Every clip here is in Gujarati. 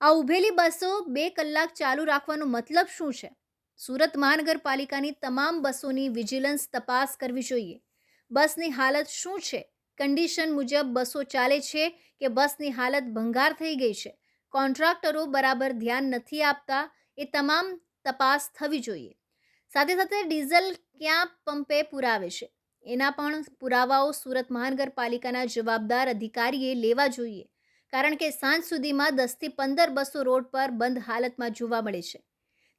આ ઊભેલી બસો બે કલાક ચાલુ રાખવાનો મતલબ શું છે? સુરત મહાનગરપાલિકાની તમામ બસોની વિજિલન્સ તપાસ કરવી જોઈએ. બસની હાલત શું છે? કન્ડિશન મુજબ બસો ચાલે છે કે બસની હાલત ભંગાર થઈ ગઈ છે? કોન્ટ્રાક્ટરો બરાબર ધ્યાન નથી આપતા, એ તમામ તપાસ થવી જોઈએ. સાથે સાથે ડીઝલ ક્યાં પંપે પુરાવે છે? એના પણ પુરાવાઓ સુરત મહાનગરપાલિકાના જવાબદાર અધિકારીએ લેવા જોઈએ. કારણ કે સાંજ સુધીમાં દસથી પંદર બસો રોડ પર બંધ હાલતમાં જોવા મળે છે.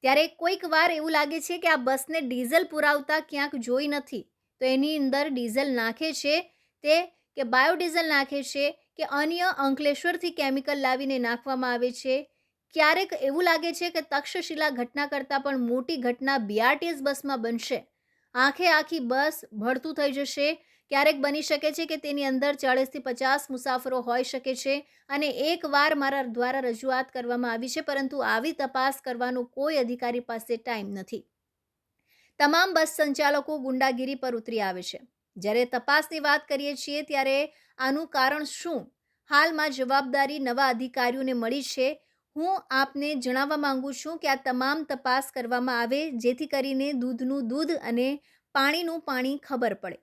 ત્યારે કોઈક વાર એવું લાગે છે કે આ બસને ડીઝલ પુરાવતા ક્યાંક જોઈ નથી. તો એની અંદર ડીઝલ નાખે છે તે કે બાયોડીઝલ નાખે છે કે અન્ય અંકલેશ્વરથી કેમિકલ લાવીને નાખવામાં આવે છે. ક્યારેક એવું લાગે છે કે તક્ષશિલા ઘટના કરતાં પણ મોટી ઘટના બીઆરટીએસ બસમાં બનશે. આંખે આખી બસ ભળતું થઈ જશે ક્યારેક બની શકે છે કે તેની અંદર ચાળીસથી પચાસ મુસાફરો હોઈ શકે છે અને એકવાર મારા દ્વારા રજૂઆત કરવામાં આવી છે, પરંતુ આવી તપાસ કરવાનો કોઈ અધિકારી પાસે ટાઈમ નથી. તમામ બસ સંચાલકો ગુંડાગીરી પર ઉતરી આવે છે. જ્યારે તપાસની વાત કરીએ છીએ, ત્યારે આનું કારણ શું? હાલમાં જવાબદારી નવા અધિકારીઓને મળી છે. હું આપને જણાવવા માંગુ છું કે આ તમામ તપાસ કરવામાં આવે, જેથી કરીને દૂધનું દૂધ અને પાણીનું પાણી ખબર પડે.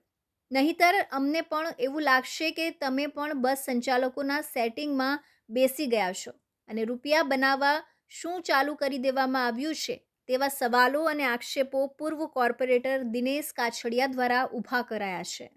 નહીતર અમને પણ એવું લાગશે કે તમે પણ બસ સંચાલકોના સેટિંગમાં બેસી ગયા છો અને રૂપિયા બનાવવા શું ચાલુ કરી દેવામાં આવ્યું છે તેવા સવાલો અને આક્ષેપો પૂર્વ કોર્પોરેટર દિનેશ કાછડિયા દ્વારા ઊભા કરાયા છે.